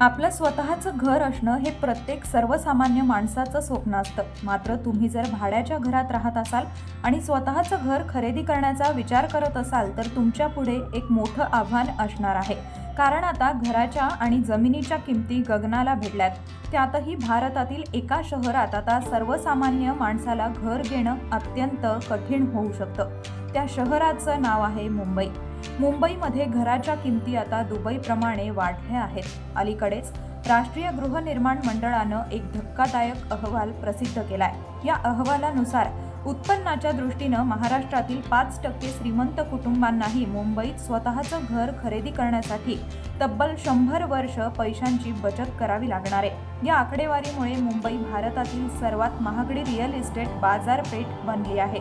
आपलं स्वतःचं घर असणं हे प्रत्येक सर्वसामान्य माणसाचं स्वप्न असतं. मात्र तुम्ही जर भाड्याच्या घरात राहत असाल आणि स्वतःचं घर खरेदी करण्याचा विचार करत असाल तर तुमच्यापुढे एक मोठं आव्हान असणार आहे. कारण आता घराच्या आणि जमिनीच्या किमती गगनाला भिडल्यात त्यातही भारतातील एका शहरात आता सर्वसामान्य माणसाला घर घेणं अत्यंत कठीण होऊ शकतं. त्या शहराचं नाव आहे मुंबई. मुंबईमध्ये घराच्या किमती आता दुबईप्रमाणे वाढल्या आहेत. अलीकडेच राष्ट्रीय गृहनिर्माण मंडळानं एक धक्कादायक अहवाल प्रसिद्ध केलाय. या अहवालानुसार उत्पन्नाच्या दृष्टीनं महाराष्ट्रातील पाच टक्के श्रीमंत कुटुंबांनाही मुंबईत स्वतःचं घर खरेदी करण्यासाठी तब्बल शंभर वर्ष पैशांची बचत करावी लागणार आहे. या आकडेवारीमुळे मुंबई भारतातील सर्वात महागडी रिअल इस्टेट बाजारपेठ बनली आहे.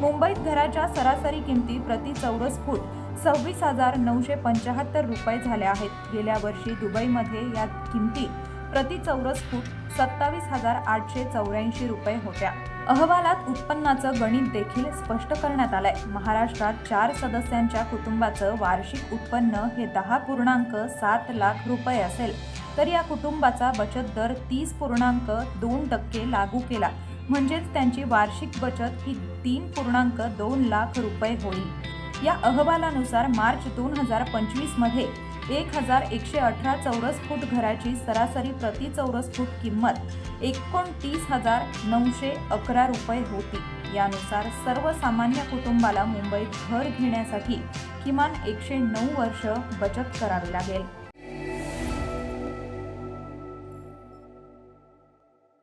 मुंबईत घराच्या सरासरी किमती प्रति चौरस फूट सव्वीस हजार नऊशे पंच्याहत्तर रुपये झाल्या आहेत. गेल्या वर्षी दुबईमध्ये या किमती प्रति चौरस फूट सत्तावीस हजार आठशे चौऱ्याऐंशी रुपये होत्या. अहवालात उत्पन्नाचं गणित देखील स्पष्ट करण्यात आलंय. महाराष्ट्रात चार सदस्यांच्या कुटुंबाचं वार्षिक उत्पन्न हे दहा पूर्णांक सात लाख रुपये असेल. तर या कुटुंबाचा बचत दर तीस पूर्णांक दोन टक्के लागू केला. म्हणजेच त्यांची वार्षिक बचत ही तीन पूर्णांक दोन लाख रुपये होईल. या अहवालानुसार मार्च दोन हजार पंचवीसमध्ये एक हजार एकशे अठरा चौरस फूट घराची सरासरी प्रति चौरस फूट किंमत एकोणतीस हजार नऊशे अकरा रुपये होती. यानुसार सर्वसामान्य कुटुंबाला मुंबईत घर घेण्यासाठी किमान एकशे नऊ वर्ष बचत करावी लागेल.